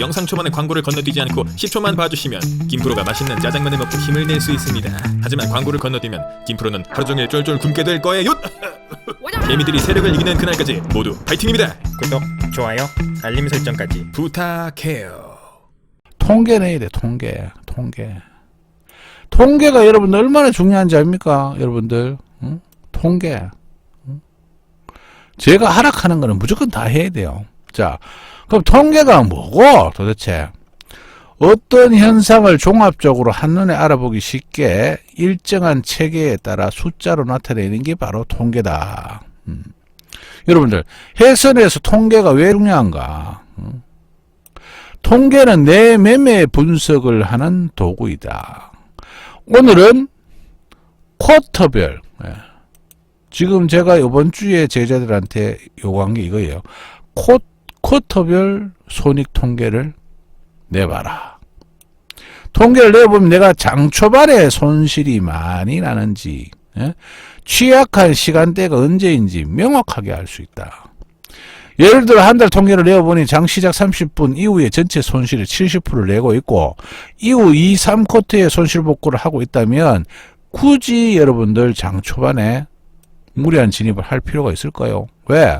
영상 초반에 광고를 건너뛰지 않고 10초만 봐주시면 김프로가 맛있는 짜장면을 먹고 힘을 낼 수 있습니다. 하지만 광고를 건너뛰면 김프로는 하루 종일 쫄쫄 굶게 될 거예요. 개미들이 세력을 이기는 그날까지 모두 파이팅입니다. 구독, 좋아요, 알림 설정까지 부탁해요. 통계 내야 돼, 통계. 통계. 통계가 여러분들 얼마나 중요한지 압니까? 여러분들. 응? 통계. 응? 제가 하락하는 거는 무조건 다 해야 돼요. 자, 그럼 통계가 뭐고 도대체? 어떤 현상을 종합적으로 한눈에 알아보기 쉽게 일정한 체계에 따라 숫자로 나타내는 게 바로 통계다. 음. 여러분들, 해선에서 통계가 왜 중요한가? 음. 통계는 내 매매 분석을 하는 도구이다. 오늘은 쿼터별. 예. 지금 제가 이번 주에 제자들한테 요구한 게 이거예요. 쿼, 쿼터별 손익 통계를 내봐라. 통계를 내보면 내가 장 초반에 손실이 많이 나는지, 예? 취약한 시간대가 언제인지 명확하게 알 수 있다. 예를 들어 한 달 통계를 내어보니 장 시작 30분 이후에 전체 손실의 70%를 내고 있고 이후 2, 3쿼터에 손실 복구를 하고 있다면 굳이 여러분들 장 초반에 무리한 진입을 할 필요가 있을까요? 왜?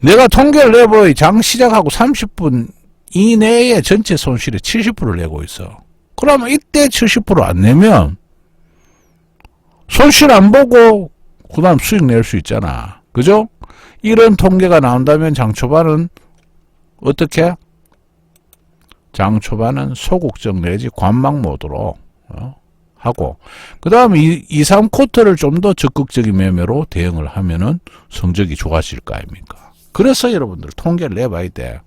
내가 통계를 내보니 장 시작하고 30분 이내에 전체 손실의 70%를 내고 있어. 그러면 이때 70%안 내면 손실 안 보고 그 다음 수익 낼 수 있잖아. 그죠? 이런 통계가 나온다면 장 초반은 어떻게? 장 초반은 소극적 내지 관망 모드로 어? 하고 그 다음에 2, 3쿼터를 좀 더 적극적인 매매로 대응을 하면은 성적이 좋아질 거 아닙니까? 그래서 여러분들 통계를 내봐야 돼.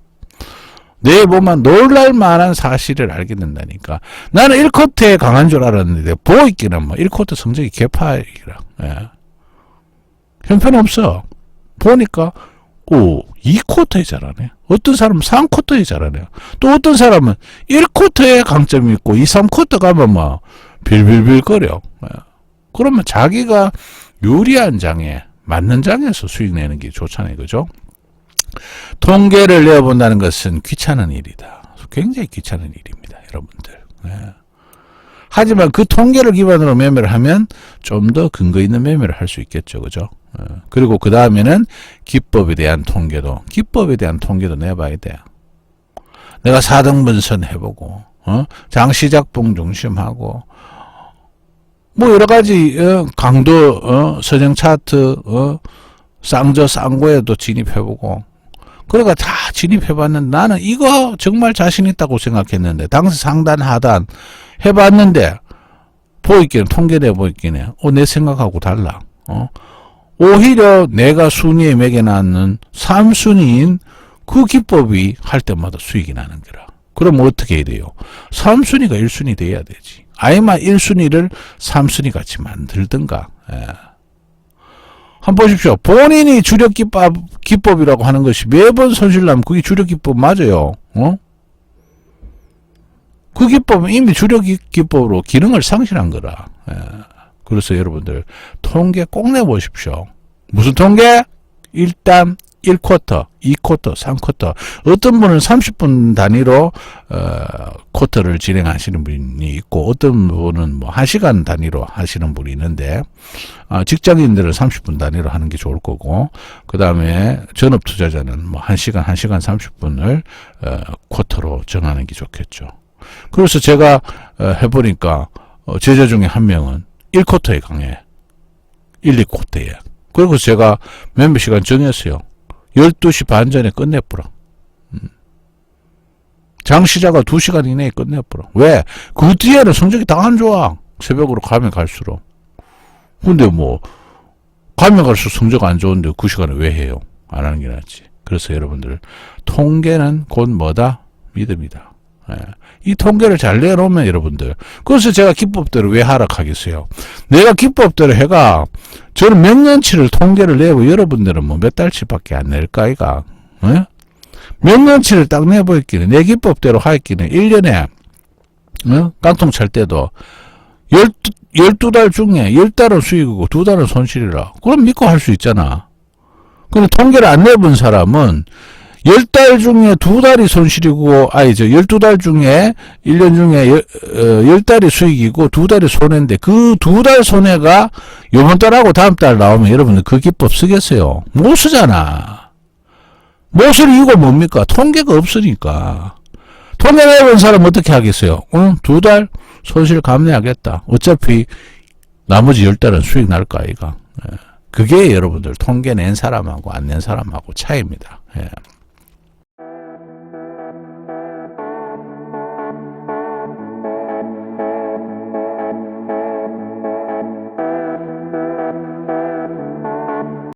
내보면 놀랄 만한 사실을 알게 된다니까. 나는 1쿼터에 강한 줄 알았는데 보이기는 뭐 1쿼터 성적이 개파이라. 예. 형편없어. 보니까 오 2쿼터에 잘하네. 어떤 사람은 3쿼터에 잘하네. 또 어떤 사람은 1쿼터에 강점이 있고 2, 3쿼터 가면 막 빌빌빌 거려. 예. 그러면 자기가 유리한 장에 맞는 장에서 수익 내는 게 좋잖아요. 그죠? 통계를 내어본다는 것은 귀찮은 일이다. 굉장히 귀찮은 일입니다. 여러분들. 예. 하지만 그 통계를 기반으로 매매를 하면 좀 더 근거 있는 매매를 할 수 있겠죠. 그죠? 어, 그리고 그 다음에는 기법에 대한 통계도, 기법에 대한 통계도 내봐야 돼요. 내가 4등분선 해보고, 어? 장시작봉 중심하고, 뭐 여러 가지, 어, 강도, 어, 서정 차트, 어, 쌍저 쌍고에도 진입해보고, 그러니까 다 진입해봤는데 나는 이거 정말 자신 있다고 생각했는데, 당시 상단, 하단 해봤는데, 보이기는, 통계내 보이기는, 어, 내 생각하고 달라. 어? 오히려 내가 순위에 매겨놨는 3순위인 그 기법이 할 때마다 수익이 나는 거라. 그럼 어떻게 해야 돼요? 3순위가 1순위 돼야 되지. 아니면 1순위를 3순위 같이 만들든가. 예. 한번 보십시오. 본인이 주력 기법, 기법이라고 하는 것이 매번 손실 나면 그게 주력 기법 맞아요. 어? 그 기법은 이미 주력 기- 기법으로 기능을 상실한 거라. 예. 그래서 여러분들 통계 꼭 내보십시오. 무슨 통계? 일단 1쿼터, 2쿼터, 3쿼터. 어떤 분은 30분 단위로 어, 쿼터를 진행하시는 분이 있고 어떤 분은 뭐 1시간 단위로 하시는 분이 있는데 아, 직장인들은 30분 단위로 하는 게 좋을 거고 그다음에 전업 투자자는 뭐 1시간, 1시간 30분을 어, 쿼터로 정하는 게 좋겠죠. 그래서 제가 어, 해 보니까 어, 제자 중에 한 명은 1쿼터에 강해. 1, 2쿼터에. 그리고 제가 몇몇 시간 정했어요. 12시 반 전에 끝내버려. 음. 장 시작을 2시간 이내에 끝내버려. 왜? 그 뒤에는 성적이 다 안 좋아. 새벽으로 가면 갈수록. 근데 뭐, 가면 갈수록 성적 안 좋은데 그 시간에 왜 해요? 안 하는 게 낫지. 그래서 여러분들, 통계는 곧 뭐다? 믿음이다. 예. 이 통계를 잘 내놓으면 여러분들. 그래서 제가 기법대로 왜 하락하겠어요? 내가 기법대로 해가 저는 몇 년치를 통계를 내고 여러분들은 뭐 몇 달치밖에 안 낼까 이가 예? 몇 년치를 딱 내보였기는 내 기법대로 하였기는 1년에 어? 깡통 찰 때도 12, 12달 중에 10달은 수익이고 2달은 손실이라 그럼 믿고 할 수 있잖아 근데 통계를 안 내본 사람은 열 달 중에 두 달이 손실이고, 아니, 저, 열두 달 중에, 일 년 중에 열, 어, 열 달이 수익이고, 두 달이 손해인데, 그 두 달 손해가 요번 달하고 다음 달 나오면 여러분들 그 기법 쓰겠어요? 못 쓰잖아. 못 쓸 이유가 뭡니까? 통계가 없으니까. 통계 내본 사람 어떻게 하겠어요? 응, 두 달 손실 감내하겠다. 어차피 나머지 열 달은 수익 날거 아이가. 예. 그게 여러분들 통계 낸 사람하고 안 낸 사람하고 차이입니다. 예.